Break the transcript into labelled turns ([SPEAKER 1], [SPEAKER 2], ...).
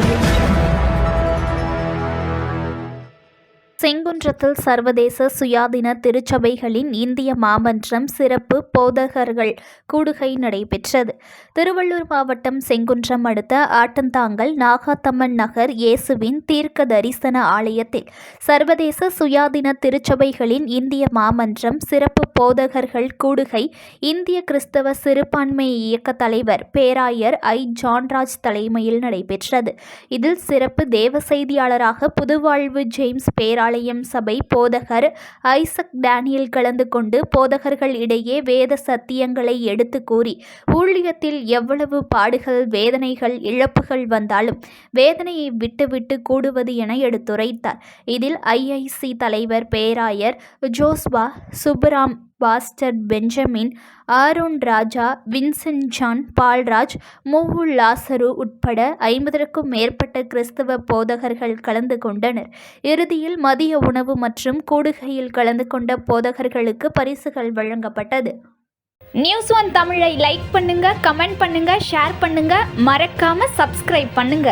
[SPEAKER 1] audio. செங்குன்றத்தில் சர்வதேச சுயாதீன திருச்சபைகளின் இந்திய மாமன்றம் சிறப்பு போதகர்கள் கூடுகை நடைபெற்றது. திருவள்ளூர் மாவட்டம் செங்குன்றம் அடுத்த ஆட்டந்தாங்கல் நாகாத்தம்மன் நகர் இயேசுவின் தீர்க்க தரிசன ஆலயத்தில் சர்வதேச சுயாதீன திருச்சபைகளின் இந்திய மாமன்றம் சிறப்பு போதகர்கள் கூடுகை இந்திய கிறிஸ்தவ சிறுபான்மை இயக்க தலைவர் பேராயர் ஐ. ஜான்ராஜ் தலைமையில் நடைபெற்றது. இதில் சிறப்பு தேவ செய்தியாளராக புதுவாழ்வு ஜேம்ஸ் பேராயர் ஆலயம் சபை போதகர் ஐசக் டேனியல் கலந்து கொண்டு போதகர்கள் இடையே வேத சத்தியங்களை எடுத்து கூறி ஊழியத்தில் எவ்வளவு பாடுகள் வேதனைகள் இழப்புகள் வந்தாலும் வேதனையை விட்டுவிட்டு கூடுவது என எடுத்துரைத்தார். இதில் ஐஐசி தலைவர் பேராயர் Joshua Subram pastor Benjamin Aaron Raja Vincent John Paulraj மூவுல் லாசரு உட்பட ஐம்பதற்கும் மேற்பட்ட கிறிஸ்தவ போதகர்கள் கலந்து கொண்டனர். இறுதியில் மதிய உணவு மற்றும் கூடுகையில் கலந்து கொண்ட போதகர்களுக்கு பரிசுகள் வழங்கப்பட்டது. நியூஸ் ஒன் தமிழை லைக் பண்ணுங்க கமெண்ட் பண்ணுங்க ஷேர் பண்ணுங்க. மறக்காம சப்ஸ்கிரைப் பண்ணுங்க.